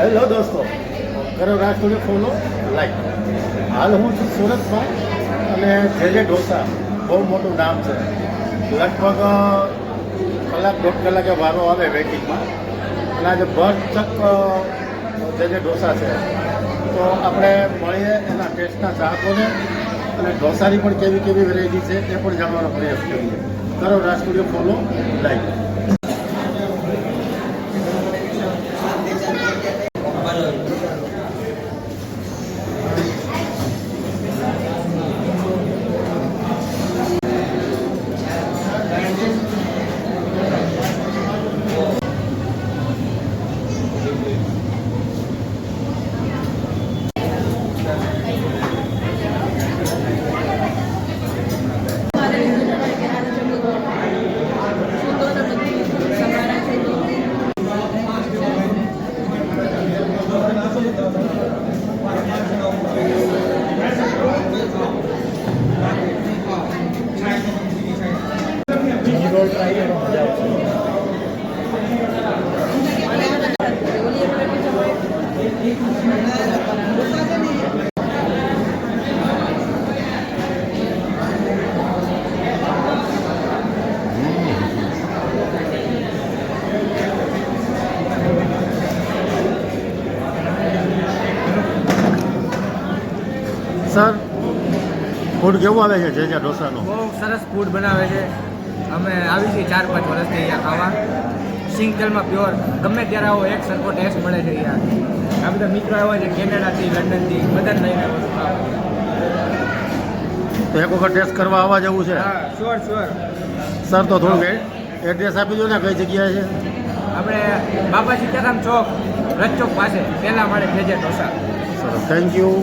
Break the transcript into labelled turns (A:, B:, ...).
A: Hello દોસ્તો. કરો રાજકોટ ફોનો લાઈક હાલ હું છું સુરતમાં અને જે જે ઢોસા, બહુ મોટું નામ છે. લગભગ કલાક દોઢ કલાકે વારો આવે વેટિંગમાં અને આજે ભરચક ચક જે જે ઢોસા છે, તો આપણે મળીએ એના ટેસ્ટના ચાહકોને અને ઢોસાની પણ કેવી કેવી વેરાયટી છે એ પણ જાણવાનો પ્રયાસ કરીએ. કરો Rajkot follow like share food કેવું આવે છે? જે જ્યાં ઢોસાનું?
B: બહુ સરસ ફૂડ બનાવે છે. અમે આવી છીએ ચાર પાંચ વર્ષથી અહીંયા ખાવા. સિંગ તેલમાં પ્યોર. ગમે ત્યારે આવો એક સરખો ટેસ્ટ મળે છે યાર. આ બધા મિત્રો આવ્યા છે કેનેડાથી લંડનથી બધાને લઈને.
A: તો એક વખત ટેસ્ટ કરવા આવવા જવું છે.
B: હા શ્યોર શ્યોર
A: સર તો થોડુંક એડ્રેસ આપી દો ને કઈ જગ્યાએ છે?
B: આપણે બાપા સીતારામ ચોક રજ ચોક પાસે પહેલા માળે ભેજે ઢોસા.
A: સરસ થેન્ક યુ